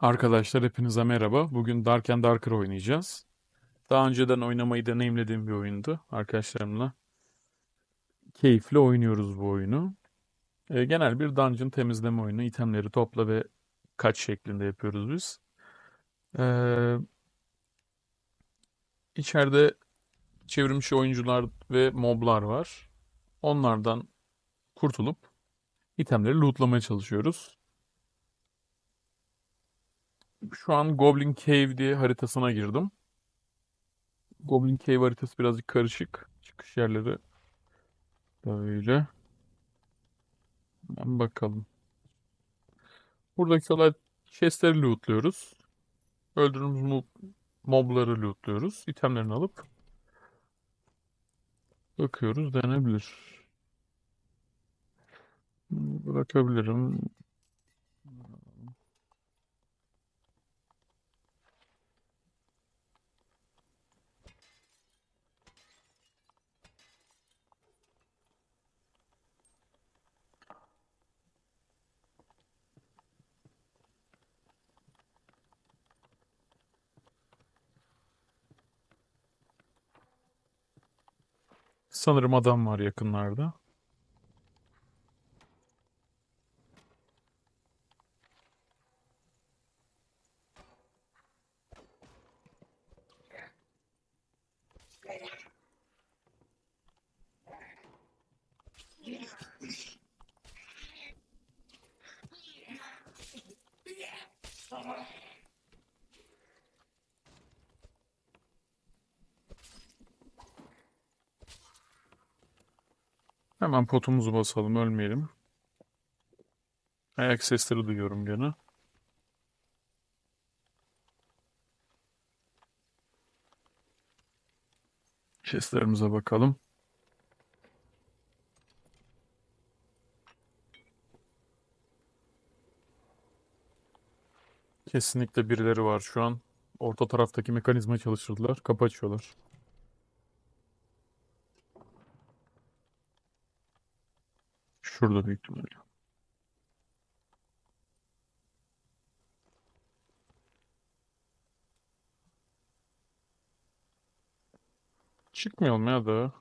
Arkadaşlar hepinize merhaba. Bugün Dark and Darker oynayacağız. Daha önceden oynamayı deneyimlediğim bir oyundu arkadaşlarımla. Keyifli oynuyoruz bu oyunu. Ee, genel bir dungeon temizleme oyunu. İtemleri topla ve kaç şeklinde yapıyoruz biz. Ee, içeride çevrimiçi oyuncular ve moblar var. Onlardan kurtulup itemleri lootlamaya çalışıyoruz. Şu an Goblin Cave diye haritasına girdim. Goblin Cave haritası birazcık karışık. Çıkış yerleri böyle. Hemen bakalım. Buradaki olay chestleri lootluyoruz. Öldürdüğümüz mob, mobları lootluyoruz. İtemlerini alıp bakıyoruz denebilir. Bırakabilirim. Sanırım adam var yakınlarda. Hemen potumuzu basalım, ölmeyelim. Ayak sesleri duyuyorum gene. Chestlerimize bakalım. Kesinlikle birileri var şu an. Orta taraftaki mekanizmayı çalıştırdılar. Kapı açıyorlar. Şurada büyük ihtimalle. Çıkmayalım ya da.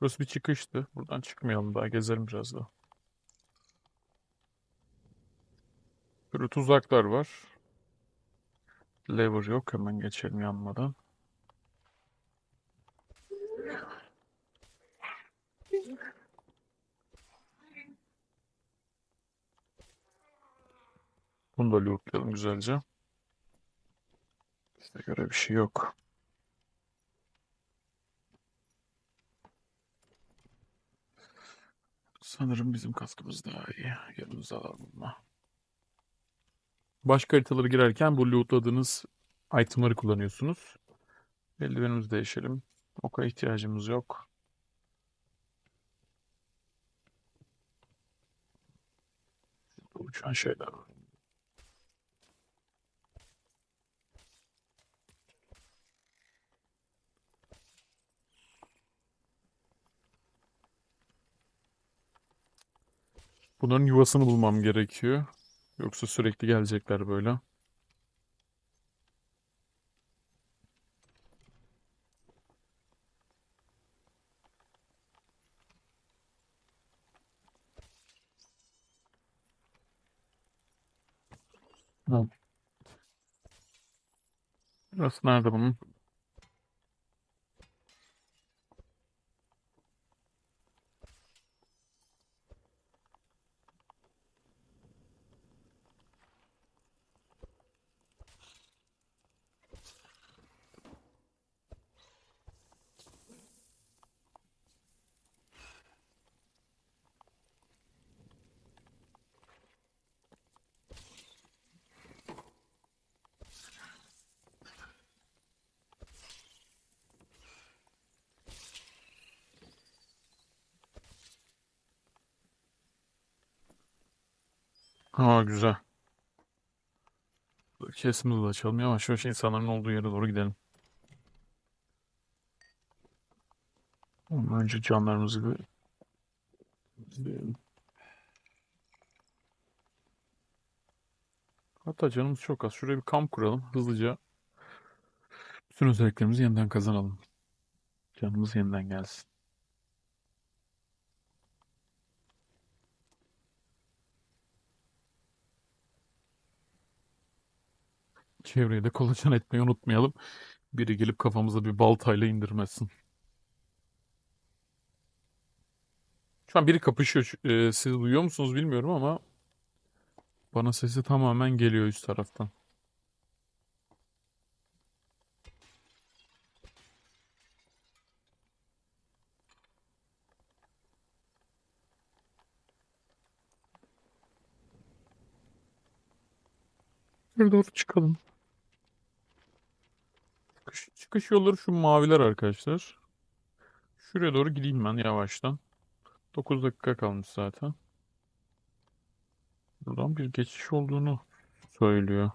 Burası bir çıkıştı. Buradan çıkmayalım daha. Gezelim biraz daha. Böyle tuzaklar var. Lever yok. Hemen geçelim yanmadan. Bunu da lootlayalım güzelce. Bize göre bir şey yok. Sanırım bizim kaskımız daha iyi. Yanımıza alalım bunu. Başka haritalara girerken bu lootladığınız itemları kullanıyorsunuz. Eldivenimizi değişelim. Oka ihtiyacımız yok. Uçan şeyler var. Bunların yuvasını bulmam gerekiyor. Yoksa sürekli gelecekler böyle. Tamam. Burası nerede bunun? Aa güzel. Kesimizi de açalım. Yavaş yavaş insanların olduğu yere doğru gidelim. Ama önce canlarımızı bir izleyelim. Hatta canımız çok az. Şuraya bir kamp kuralım. Hızlıca bütün özelliklerimizi yeniden kazanalım. Canımız yeniden gelsin. Çevreyi de kolaçan etmeyi unutmayalım. Biri gelip kafamıza bir baltayla indirmesin. Şu an biri kapışıyor. Ee, siz duyuyor musunuz bilmiyorum ama bana sesi tamamen geliyor üst taraftan. Şuraya doğru çıkalım. Çıkış, çıkış yolları şu maviler arkadaşlar. Şuraya doğru gideyim ben yavaştan. 9 dakika kalmış zaten. Buradan bir geçiş olduğunu söylüyor.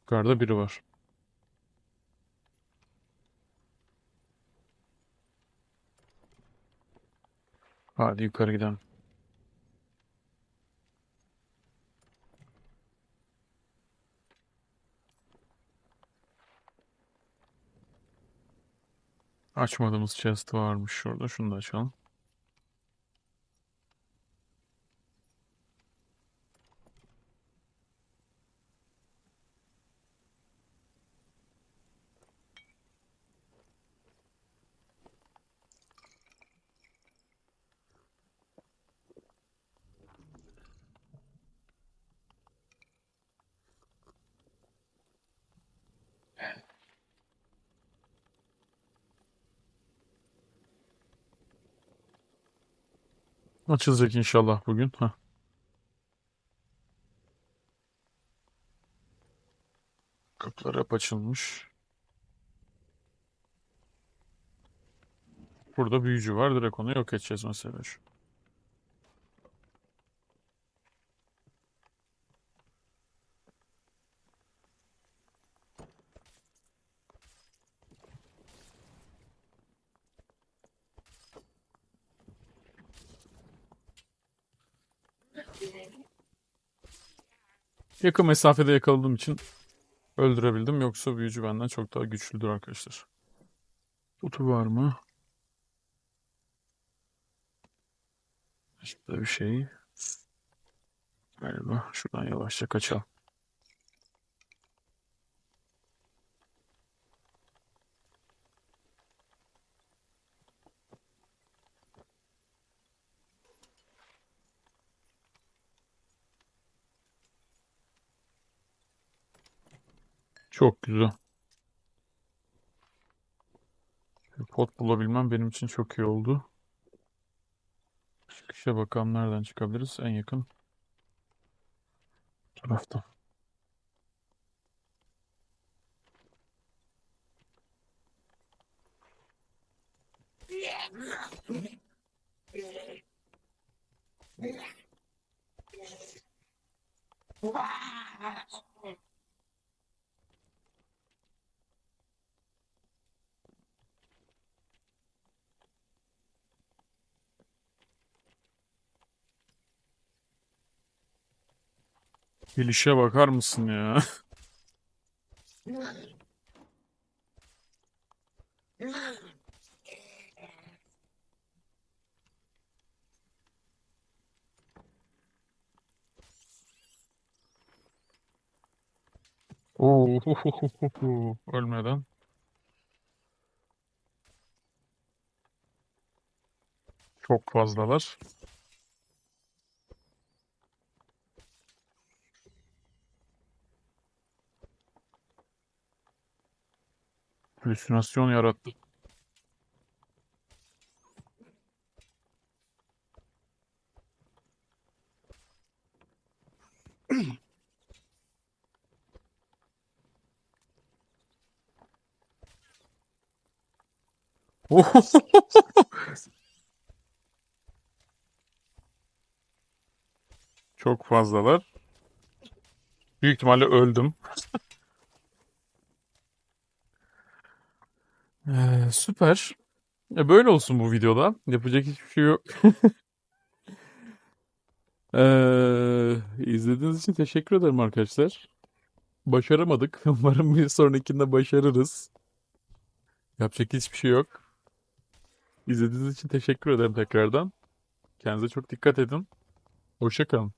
Yukarıda biri var. Hadi yukarı gidelim. Açmadığımız chest varmış şurada. Şunu da açalım. Açılacak inşallah bugün. Heh. Kapılar hep açılmış. Burada büyücü var. Direkt onu yok edeceğiz mesela şu. Yakın mesafede yakaladığım için öldürebildim. Yoksa büyücü benden çok daha güçlüdür arkadaşlar. Kutu var mı? İşte bir şey. Galiba şuradan yavaşça kaçalım. Çok güzel. Pot bulabilmem benim için çok iyi oldu. Çıkışa bakalım nereden çıkabiliriz? En yakın taraftan. Gelişe bakar mısın ya? Oo, ölmeden. Çok fazlalar. Halüsinasyon yarattı. Çok fazlalar. Büyük ihtimalle öldüm. Ee, süper. E böyle olsun bu videoda. Yapacak hiçbir şey yok. Ee, izlediğiniz için teşekkür ederim arkadaşlar. Başaramadık. Umarım bir sonrakinde başarırız. Yapacak hiçbir şey yok. İzlediğiniz için teşekkür ederim tekrardan. Kendinize çok dikkat edin. Hoşça kalın.